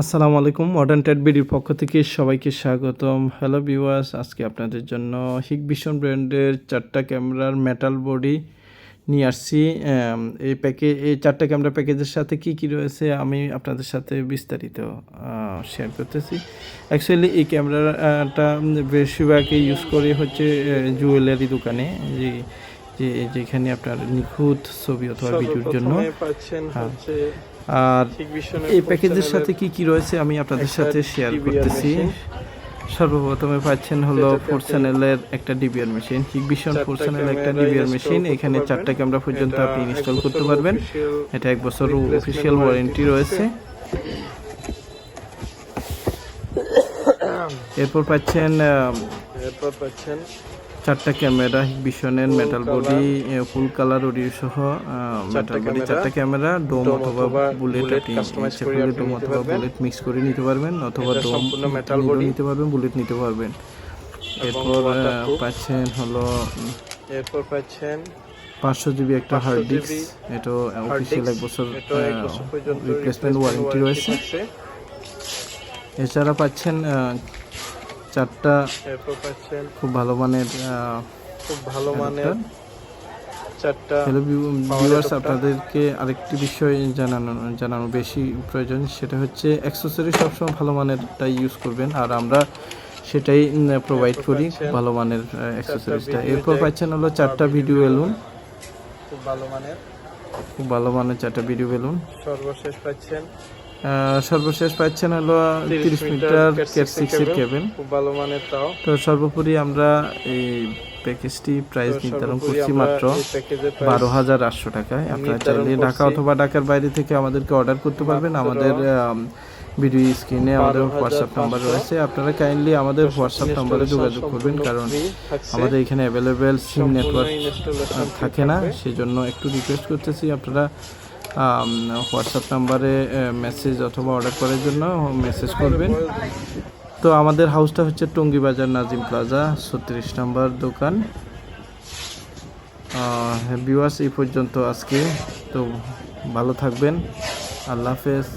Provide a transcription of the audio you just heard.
আসসালামু আলাইকুম modern TET বিডির পক্ষ থেকে সবাইকে স্বাগতম। হ্যালো ভিউয়ার্স আজকে আপনাদের জন্য হিগভিশন ব্র্যান্ডের চারটা ক্যামেরার মেটাল বডি নিয়ে আসছি। এই প্যাকেজ এই চারটা ক্যামেরা প্যাকেজের সাথে কি কি রয়েছে আমি আপনাদের সাথে বিস্তারিত শেয়ার করতেছি। অ্যাকচুয়ালি এই ক্যামেরাটা বেশিরভাগই ইউজ করি হচ্ছে জুয়েলারি দোকানে। যে যে যেখানে আপনার নিখুঁত ছবি অথবা ভিডিওর জন্য। হ্যাঁ। আর এই প্যাকেজের সাথে কি কি রয়েছে আমি আপনাদের সাথে শেয়ার করতেছি। সর্বপ্রথমে পাচ্ছেন হলো ফোর চ্যানেলের একটা ডিবিআর মেশিন হিগভিশন ফোর চারটা চ্যানেল একটা ডিবিআর মেশিন এখানে। চারটা ক্যামেরা পর্যন্ত আপনি ইনস্টল করতে পারবেন। এটা এক বছর অফিসিয়াল ওয়ারেন্টি রয়েছে। এরপর পাচ্ছেন এরপর পাচ্ছেন চারটা camera Full metal body full colour audio সহ মেটাল বডি চারটা ক্যামেরা। ডোম অথবা বুলেট আপনি করলে ডোম অথবা বুলেট মিক্স করে নিতে পারবেন অথবা ডোম সম্পূর্ণ metal নিলেও নিতে পারবেন বুলেট নিতে পারবেন। এরপর পাচ্ছেন হলো এরপর পাচ্ছেন পাঁচশো জিবি একটা হার্ড ডিস্ক এটা অফিসিয়াল এক বছর রিপ্লেসমেন্ট ওয়ারেন্টি রয়েছে। এছাড়া পাচ্ছেন চারটা খুব ভালো মানের খুব ভালো মানের চারটা হ্যালো ভিউয়ার্স আপনাদেরকে আরেকটি বিষয় জানানো জানানো বেশি প্রয়োজন সেটা হচ্ছে অ্যাক্সেসরি সবসময় ভালো মানেরটাই ইউজ করবেন আর আমরা সেটাই প্রোভাইড করি ভালো মানের অ্যাক্সেসরিজটা এরপর পাচ্ছেন হলো চারটা ভিডিও বেলুন খুব ভালো মানের। খুব ভালো মানের চারটা ভিডিও বেলুন সর্বশেষ পাচ্ছেন সর্বশেষ পাচ্ছেন হলো তিরিশ মিটার ক্যাট সিক্সের খুব ভালো মানের তাও। তো সর্বোপরি আমরা এই প্যাকেজটি প্রাইস নির্ধারণ করছি মাত্র বারো হাজার আটশো টাকায়। আপনারা চাইলে ঢাকা অথবা ঢাকার বাইরে থেকে আমাদেরকে অর্ডার করতে পারবেন। আমাদের ভিডিও স্ক্রিনে আমাদের হোয়াটসঅ্যাপ নাম্বার রয়েছে। আপনারা কাইন্ডলি আমাদের হোয়াটসঅ্যাপ নাম্বারে যোগাযোগ করবেন কারণ আমাদের এখানে অ্যাভেলেবেল সিম নেটওয়ার্ক থাকে না। সেজন্য একটু রিকোয়েস্ট করতেছি। আপনারা হোয়াটসঅ্যাপ নাম্বারে মেসেজ অথবা অর্ডার করার জন্য মেসেজ করবেন। তো আমাদের হাউসটা হচ্ছে টঙ্গী বাজার নাজিম প্লাজা ছত্রিশ নাম্বার দোকান। ভিউয়ার্স এই পর্যন্ত আজকে। তো ভালো থাকবেন। আল্লাহ হাফেজ।